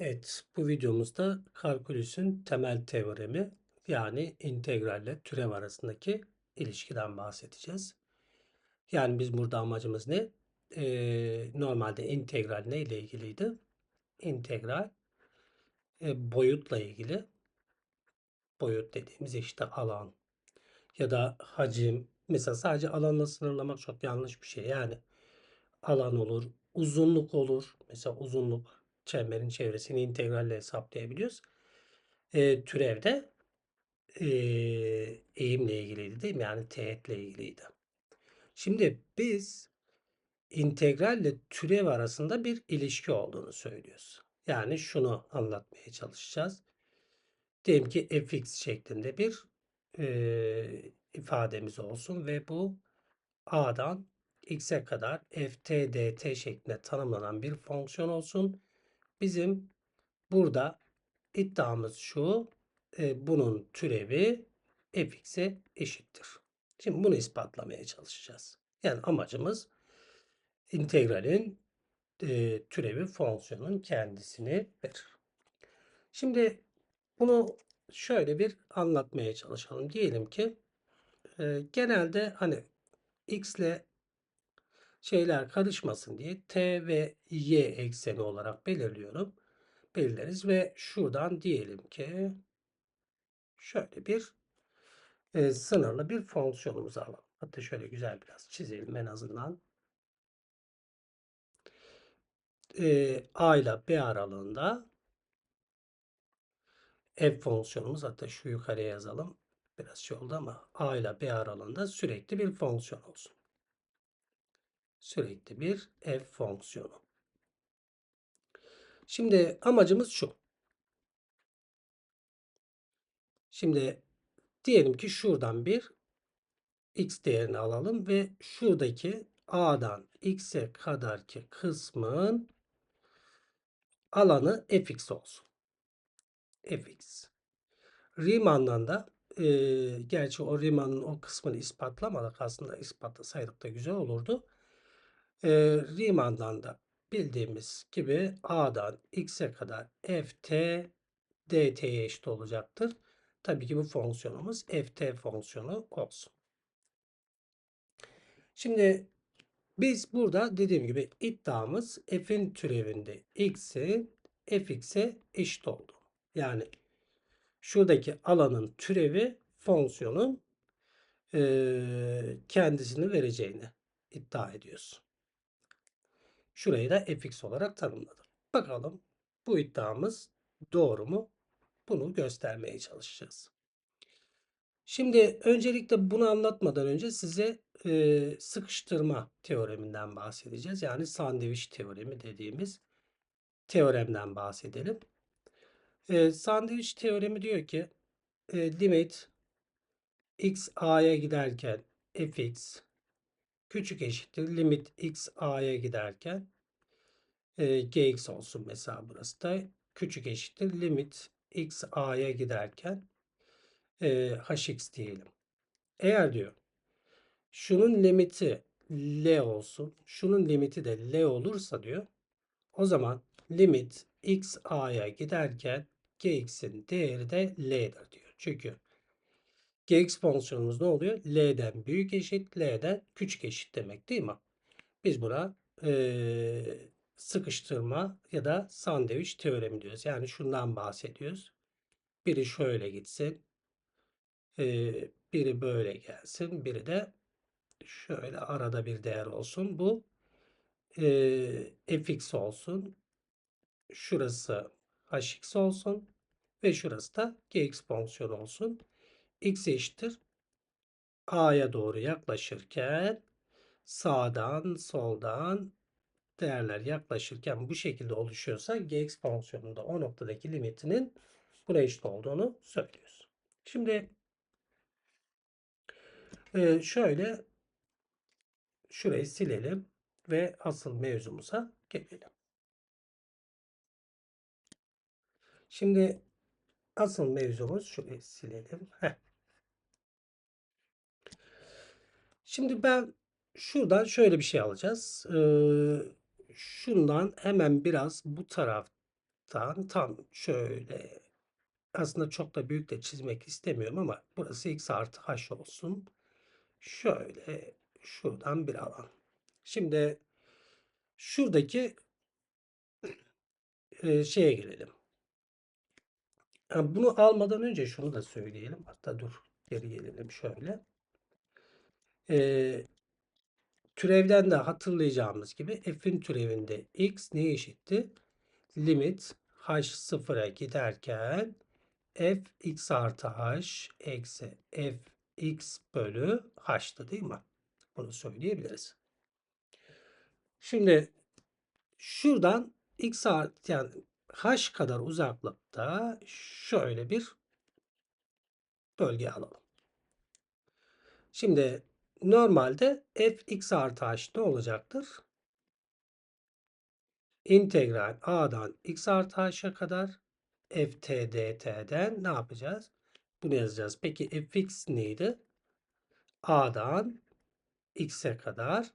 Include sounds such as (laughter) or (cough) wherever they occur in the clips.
Evet, bu videomuzda kalkülüsün temel teoremi yani integralle türev arasındaki ilişkiden bahsedeceğiz. Yani biz burada amacımız ne? Ee, normalde integral ne ile ilgiliydi? İntegral e, boyutla ilgili. Boyut dediğimiz işte alan ya da hacim. Mesela sadece alanla sınırlamak çok yanlış bir şey. Yani alan olur, uzunluk olur. Mesela uzunluk çemberin çevresini integralle hesaplayabiliyoruz. E, türevde e, eğimle ilgiliydi değil mi? Yani teğetle ilgiliydi. Şimdi biz integralle türev arasında bir ilişki olduğunu söylüyoruz. Yani şunu anlatmaya çalışacağız. Diyelim ki fx şeklinde bir e, ifademiz olsun ve bu a'dan x'e kadar ft dt şeklinde tanımlanan bir fonksiyon olsun. Bizim burada iddiamız şu. E, bunun türevi fx'e eşittir. Şimdi bunu ispatlamaya çalışacağız. Yani amacımız integralin e, türevi fonksiyonun kendisini verir. Şimdi bunu şöyle bir anlatmaya çalışalım. Diyelim ki e, genelde hani x ile şeyler karışmasın diye t ve y ekseni olarak belirliyorum. Belirleriz ve şuradan diyelim ki şöyle bir e, sınırlı bir fonksiyonumuzu alalım. Hatta şöyle güzel biraz çizelim en azından. E, A ile B aralığında f fonksiyonumuz hatta şu yukarıya yazalım. Biraz şey oldu ama A ile B aralığında sürekli bir fonksiyon olsun. Sürekli bir f fonksiyonu. Şimdi amacımız şu. Şimdi diyelim ki şuradan bir x değerini alalım ve şuradaki a'dan x'e kadarki kısmın alanı fx olsun. fx. Riemann'dan da e, gerçi o Riemann'ın o kısmını ispatlamadık aslında ispatlasaydık da güzel olurdu. E, Riemann'dan da bildiğimiz gibi a'dan x'e kadar ft dt'ye eşit olacaktır. Tabii ki bu fonksiyonumuz ft fonksiyonu olsun. Şimdi biz burada dediğim gibi iddiamız f'in türevinde x'in fx'e eşit oldu. Yani şuradaki alanın türevi fonksiyonun e, kendisini vereceğini iddia ediyoruz. Şurayı da fx olarak tanımladım. Bakalım bu iddiamız doğru mu? Bunu göstermeye çalışacağız. Şimdi öncelikle bunu anlatmadan önce size e, sıkıştırma teoreminden bahsedeceğiz. Yani sandviç teoremi dediğimiz teoremden bahsedelim. E, sandviç teoremi diyor ki e, limit x a'ya giderken fx küçük eşittir limit x a'ya giderken e, gx olsun mesela burası da küçük eşittir limit x a'ya giderken e, hx diyelim. Eğer diyor şunun limiti L olsun. Şunun limiti de L olursa diyor. O zaman limit x a'ya giderken gx'in değeri de L'dir diyor. Çünkü gx fonksiyonumuz ne oluyor? L'den büyük eşit, L'den küçük eşit demek değil mi? Biz buna e, sıkıştırma ya da sandviç teoremi diyoruz. Yani şundan bahsediyoruz. Biri şöyle gitsin. E, biri böyle gelsin. Biri de şöyle arada bir değer olsun. Bu e, fx olsun. Şurası hx olsun. Ve şurası da gx fonksiyonu olsun. X eşittir. a'ya doğru yaklaşırken sağdan soldan değerler yaklaşırken bu şekilde oluşuyorsa gx fonksiyonunda o noktadaki limitinin buna eşit olduğunu söylüyoruz. Şimdi e, şöyle şurayı silelim ve asıl mevzumuza gelelim. Şimdi asıl mevzumuz şurayı silelim. Heh. Şimdi ben şuradan şöyle bir şey alacağız. Şundan hemen biraz bu taraf x'tan tam şöyle aslında çok da büyük de çizmek istemiyorum ama burası x artı h olsun. Şöyle şuradan bir alan. Şimdi şuradaki (clears throat) şeye gelelim. Bunu almadan önce şunu da söyleyelim. Hatta dur geri gelelim şöyle. Ee, türevden de hatırlayacağımız gibi f'in türevinde x ne eşitti? Limit h sıfıra giderken f x artı h eksi f x bölü h'tı değil mi? Bunu söyleyebiliriz. Şimdi şuradan x artı yani h kadar uzaklıkta şöyle bir bölge alalım. Şimdi normalde f x artı h ne olacaktır? İntegral a'dan x artı h'a kadar f t dt'den ne yapacağız? Bunu yazacağız. Peki fx neydi? a'dan x'e kadar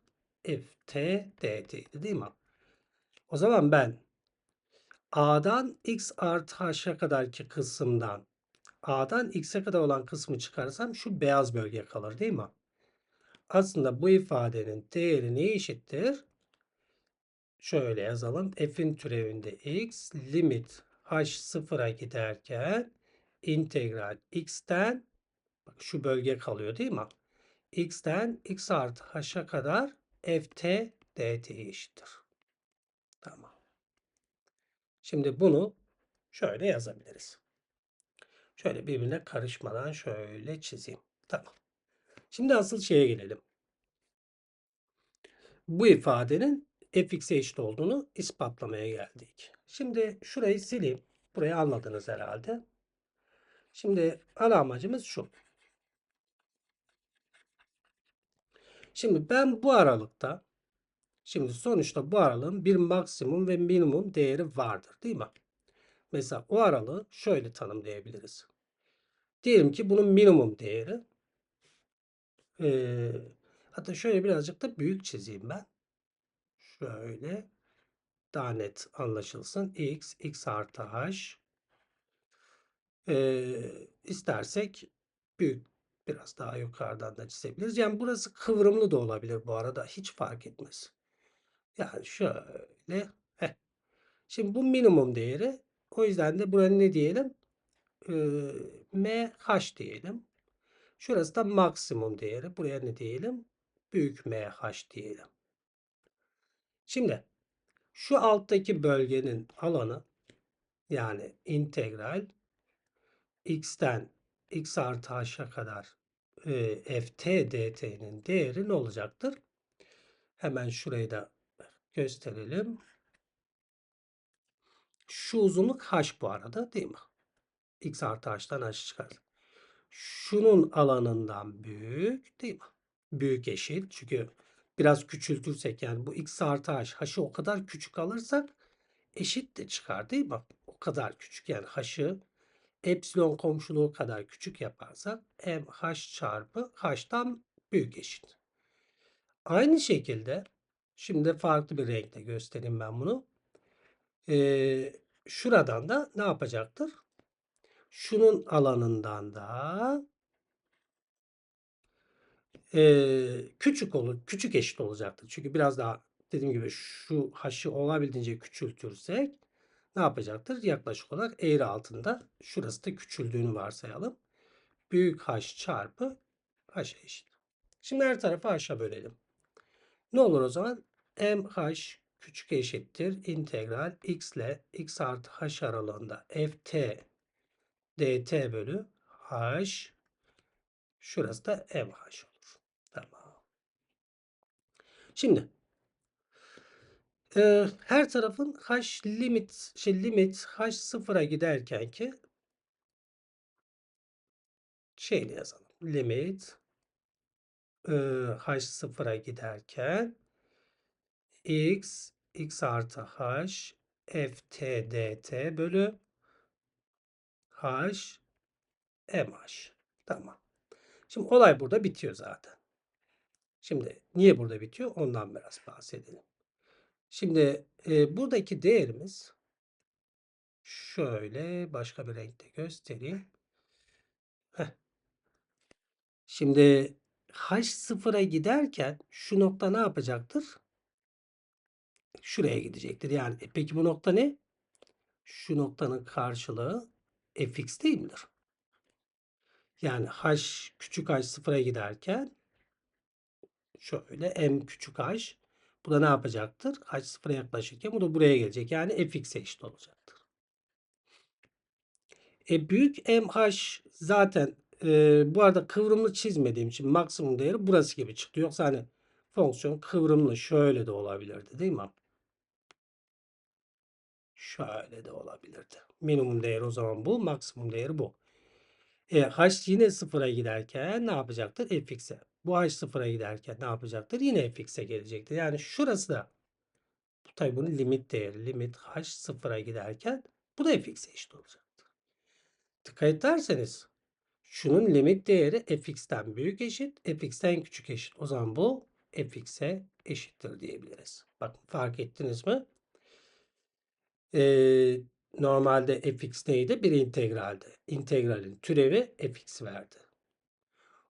f t dt'ydi değil mi? O zaman ben a'dan x artı h'a kadarki kısımdan a'dan x'e kadar olan kısmı çıkarsam şu beyaz bölge kalır değil mi? Aslında bu ifadenin değeri neye eşittir? Şöyle yazalım. F'in türevinde x limit h sıfıra giderken integral x'ten şu bölge kalıyor değil mi? x'ten x artı h'a kadar ft dt eşittir. Tamam. Şimdi bunu şöyle yazabiliriz. Şöyle birbirine karışmadan şöyle çizeyim. Tamam. Şimdi asıl şeye gelelim. Bu ifadenin fx'e eşit olduğunu ispatlamaya geldik. Şimdi şurayı sileyim. Burayı anladınız herhalde. Şimdi ana amacımız şu. Şimdi ben bu aralıkta şimdi sonuçta bu aralığın bir maksimum ve minimum değeri vardır değil mi? Mesela o aralığı şöyle tanımlayabiliriz. Diyelim ki bunun minimum değeri ee, hatta şöyle birazcık da büyük çizeyim ben. Şöyle daha net anlaşılsın. x, x artı h. Ee, istersek büyük biraz daha yukarıdan da çizebiliriz. Yani burası kıvrımlı da olabilir bu arada. Hiç fark etmez. Yani şöyle. Heh. Şimdi bu minimum değeri. O yüzden de buranın ne diyelim? Ee, MH diyelim. Şurası da maksimum değeri. Buraya ne diyelim? Büyük MH diyelim. Şimdi şu alttaki bölgenin alanı yani integral x'ten x artı h'a kadar e, ft dt'nin değeri ne olacaktır? Hemen şurayı da gösterelim. Şu uzunluk h bu arada değil mi? x artı h'tan h çıkar. Şunun alanından büyük değil mi? Büyük eşit. Çünkü biraz küçültürsek yani bu x artı h, h'ı o kadar küçük alırsak eşit de çıkar değil mi? O kadar küçük yani h'ı epsilon komşuluğu kadar küçük yaparsak m h çarpı h'tan büyük eşit. Aynı şekilde şimdi farklı bir renkle göstereyim ben bunu. Ee, şuradan da ne yapacaktır? Şunun alanından da e, küçük olur, küçük eşit olacaktır. Çünkü biraz daha dediğim gibi şu h'ı olabildiğince küçültürsek ne yapacaktır? Yaklaşık olarak eğri altında şurası da küçüldüğünü varsayalım. Büyük h çarpı h'a eşit. Şimdi her tarafı h'a bölelim. Ne olur o zaman? mh küçük eşittir integral x ile x artı h aralığında ft dt bölü h şurası da mh olur. Tamam. Şimdi e, her tarafın h limit şey limit h sıfıra giderken ki şeyini yazalım. Limit e, h sıfıra giderken x x artı h ft dt bölü h mh. Tamam. Şimdi olay burada bitiyor zaten. Şimdi niye burada bitiyor? Ondan biraz bahsedelim. Şimdi e, buradaki değerimiz şöyle başka bir renkte göstereyim. Heh. Şimdi h sıfıra giderken şu nokta ne yapacaktır? Şuraya gidecektir. Yani e, peki bu nokta ne? Şu noktanın karşılığı fx değil midir? Yani h küçük h sıfıra giderken şöyle m küçük h bu da ne yapacaktır? h sıfıra yaklaşırken bu da buraya gelecek. Yani fx'e eşit olacaktır. E büyük mh zaten e, bu arada kıvrımlı çizmediğim için maksimum değeri burası gibi çıktı. Yoksa hani fonksiyon kıvrımlı şöyle de olabilirdi değil mi? Şöyle de olabilirdi. Minimum değeri o zaman bu. Maksimum değeri bu. E, h yine sıfıra giderken ne yapacaktır? fx'e. Bu h sıfıra giderken ne yapacaktır? Yine fx'e gelecektir. Yani şurası da bu tabi bunun limit değeri. Limit h sıfıra giderken bu da fx'e eşit olacaktır. Dikkat ederseniz şunun limit değeri fx'ten büyük eşit, fx'ten küçük eşit. O zaman bu fx'e eşittir diyebiliriz. Bakın fark ettiniz mi? Ee, normalde fx neydi? Bir integraldi. İntegralin türevi fx verdi.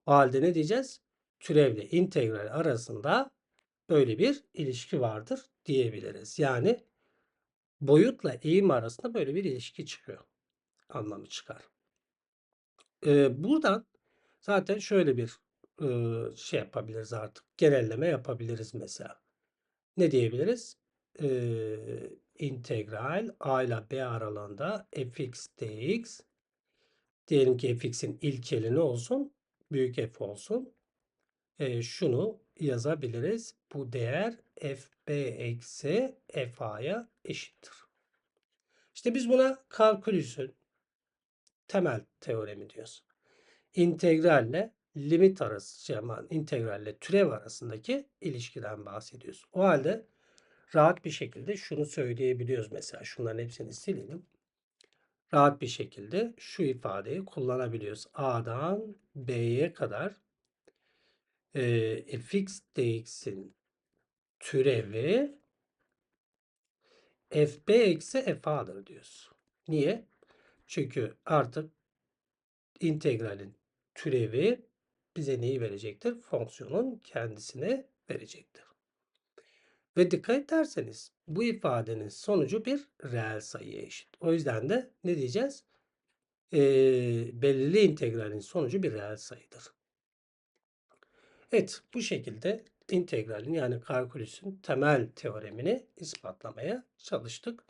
O halde ne diyeceğiz? Türevle integral arasında böyle bir ilişki vardır diyebiliriz. Yani boyutla eğim arasında böyle bir ilişki çıkıyor. Anlamı çıkar. Ee, buradan zaten şöyle bir e, şey yapabiliriz artık. Genelleme yapabiliriz mesela. Ne diyebiliriz? Ee, integral a ile b aralığında fx dx diyelim ki fx'in ilkeli ne olsun? Büyük f olsun. Ee, şunu yazabiliriz. Bu değer fb eksi fa'ya eşittir. İşte biz buna kalkülüsün temel teoremi diyoruz. İntegralle limit arası, aman, integralle türev arasındaki ilişkiden bahsediyoruz. O halde rahat bir şekilde şunu söyleyebiliyoruz mesela. Şunların hepsini silelim. Rahat bir şekilde şu ifadeyi kullanabiliyoruz. A'dan B'ye kadar e, fx dx'in türevi fb eksi fa'dır diyoruz. Niye? Çünkü artık integralin türevi bize neyi verecektir? Fonksiyonun kendisine verecektir. Ve dikkat ederseniz bu ifadenin sonucu bir reel sayıya eşit. O yüzden de ne diyeceğiz? Ee, belirli integralin sonucu bir reel sayıdır. Evet bu şekilde integralin yani kalkülüsün temel teoremini ispatlamaya çalıştık.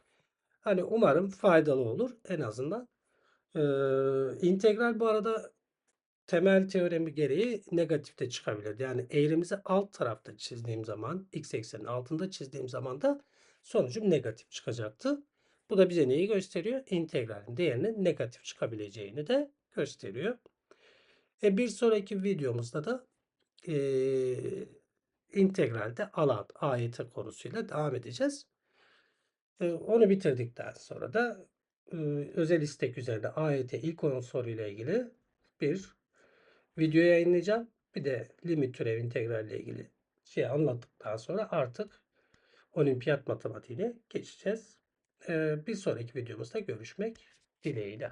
Hani umarım faydalı olur en azından. Ee, integral bu arada temel teoremi gereği negatifte çıkabilir. Yani eğrimizi alt tarafta çizdiğim zaman x eksenin altında çizdiğim zaman da sonucum negatif çıkacaktı. Bu da bize neyi gösteriyor? İntegralin değerinin negatif çıkabileceğini de gösteriyor. E bir sonraki videomuzda da e, integralde alan AYT konusuyla devam edeceğiz. E, onu bitirdikten sonra da e, özel istek üzerine AYT ilk 10 soruyla ilgili bir video yayınlayacağım. Bir de limit türev integral ile ilgili şey anlattıktan sonra artık olimpiyat matematiğine geçeceğiz. Ee, bir sonraki videomuzda görüşmek dileğiyle.